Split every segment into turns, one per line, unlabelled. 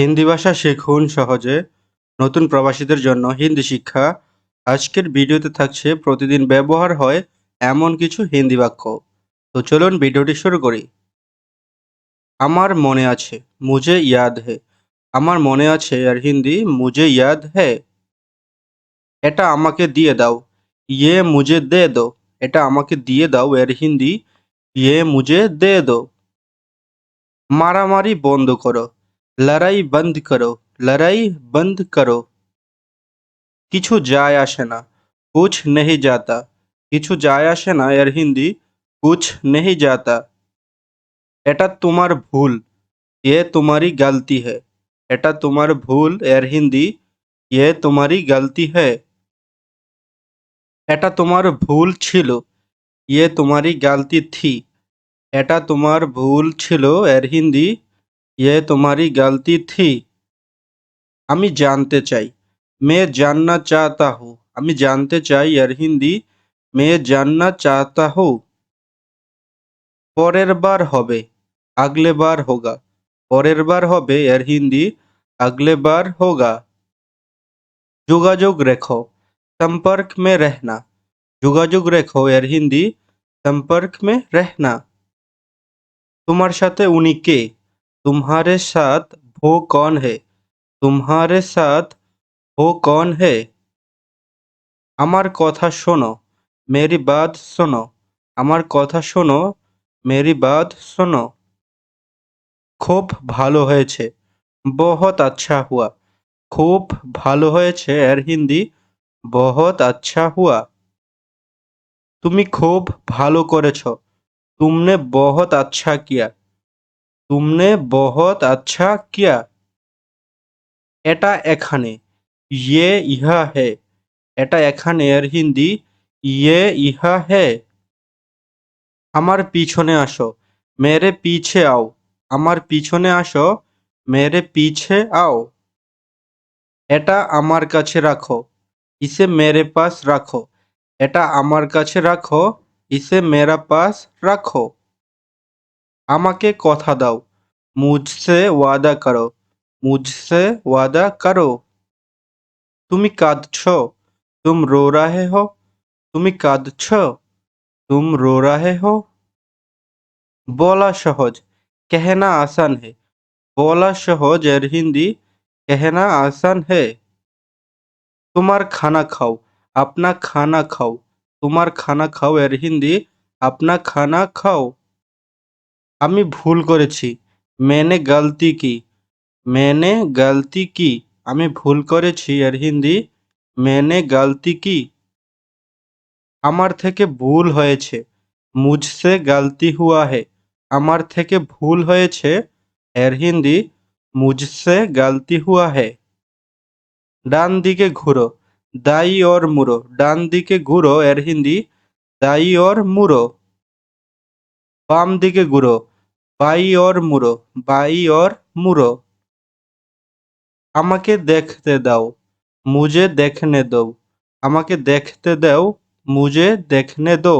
হিন্দি ভাষা শিখুন সহজে। নতুন প্রবাসীদের জন্য হিন্দি শিক্ষা। আজকের ভিডিওতে থাকছে প্রতিদিন ব্যবহার হয় এমন কিছু হিন্দি বাক্য। তো চলুন ভিডিওটি শুরু করি। আমার মনে আছে, মুঝে ইয়াদ হে। আমার মনে আছে আর হিন্দি, মুঝে ইয়াদ হে। এটা আমাকে দিয়ে দাও। ইয়ে মুঝে দে দো। এটা আমাকে দিয়ে দাও এর হিন্দি। ইয়ে মুঝে দে দো। মারামারি বন্ধ করো। লড়াই বন্ধ করো লড়াই বন্ধ করো কিছু যায় আসে না কুছ নেহি যাতা কিছু যায় আসে না এর হিন্দি কুছ নেহি যাতা এটা তোমার ভুল এ তোমারি গলতি है। এটা তোমার ভুল এর হিন্দি এ তোমারি গলতি है। এটা তোমার ভুল ছিল ইয়ে তোমারি গালতি থি এটা তোমার ভুল ছিল এর হিন্দি ইয়ে তোমারি গালতি থি আমি জানতে চাই মে জাননা চাহতা হু আমি জানতে চাই এর হিন্দি মে জাননা চাহতা হু পরের বার হবে আগলে বার হোগা পরের বার হবে এর হিন্দি আগলে বার হোগা যোগাযোগ রেখো संपर्क में रहना যোগাযোগ রেখো এর হিন্দি संपर्क में रहना তোমার সাথে উনি কে तुम्हारे साथ वो कौन है तुम्हारे साथ वो कौन है আমার কথা শোনো মেরি বাত শোনো আমার কথা শোনো মেরি বাত শোনো খুব ভালো হয়েছে বহুত আচ্ছা হুয়া খুব ভালো হয়েছে এর হিন্দি বহুত আচ্ছা হুয়া তুমি খুব ভালো করেছ তুমনে বহুত আচ্ছা কিয়া তুমনে বহুত আচ্ছা কিয়া এটা এখানে ইয়ে ইহা হে এটা এখানে এর হিন্দি ইয়ে ইহা হে আমার পিছনে আসো মেরে পিছে আও আমার পিছনে আসো মেরে পিছে আও এটা আমার কাছে রাখো ইসে মেরে পাস রাখো এটা আমার কাছে রাখো ইসে মেরা পাস রাখো আমাকে কথা দাও। মুঝসে ওয়াদা করো। মুঝসে ওয়াদা করো। তুমি কাঁদছ, তুম রো রাহে হো। তুমি কাঁদছ, তুম রো রাহে হো। বলা সহজ, কেহনা আসান হে। বলা সহজ এর হিন্দি, কেহনা আসান হে। তোমার খানা খাও, আপনা খানা খাও। তোমার খানা খাও এর হিন্দি, আপনা খানা খাও। আমি ভুল করেছি। মেনে গলতি কি? মেনে গলতি কি? আমি ভুল করেছি এর হিন্দি মেনে গলতি কি? আমার থেকে ভুল হয়েছে। মুঝসে গলতি হুয়া হে। আমার থেকে ভুল হয়েছে এর হিন্দি মুঝসে গলতি হুয়া হে। ডান দিকে ঘুরো। দাই ওর মুড়ো। ডান দিকে ঘুরো এর হিন্দি দাই ওর মুড়ো। বাম দিকে ঘুরো। বাই ওর মুড়ো বাই ওর মুড়ো। আমাকে দেখতে দাও মুজে দেখনে দো। আমাকে দেখতে দাও মুজে দেখনে দো।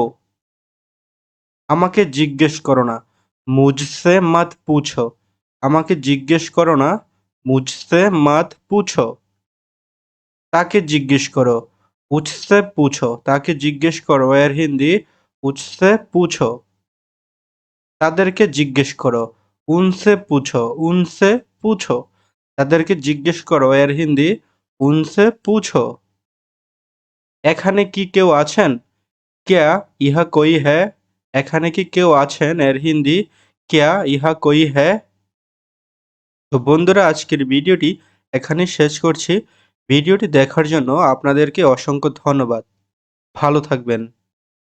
আমাকে জিজ্ঞেস করো না, মুঝসে মত পুছো। আমাকে জিজ্ঞেস করো না, মুঝসে মত পুছো। তাকে জিজ্ঞেস করো উৎসে পুছো। তাকে জিজ্ঞেস করো, এর হিন্দি উৎসে পুছো। তাদেরকে জিজ্ঞেস করো, উনসে পুছো? উনসে পুছো? তাদেরকে জিজ্ঞেস করো, এর হিন্দি, উনসে পুছো? এখানে কি কেউ আছেন? ক্যা ইহা কই হ্যাঁ এখানে কি কেউ আছেন? এর হিন্দি, ক্যা ইহা কই হ্যাঁ তো বন্ধুরা, আজকের ভিডিওটি এখানে শেষ করছি। ভিডিওটি দেখার জন্য আপনাদেরকে অসংখ্য ধন্যবাদ। ভালো থাকবেন।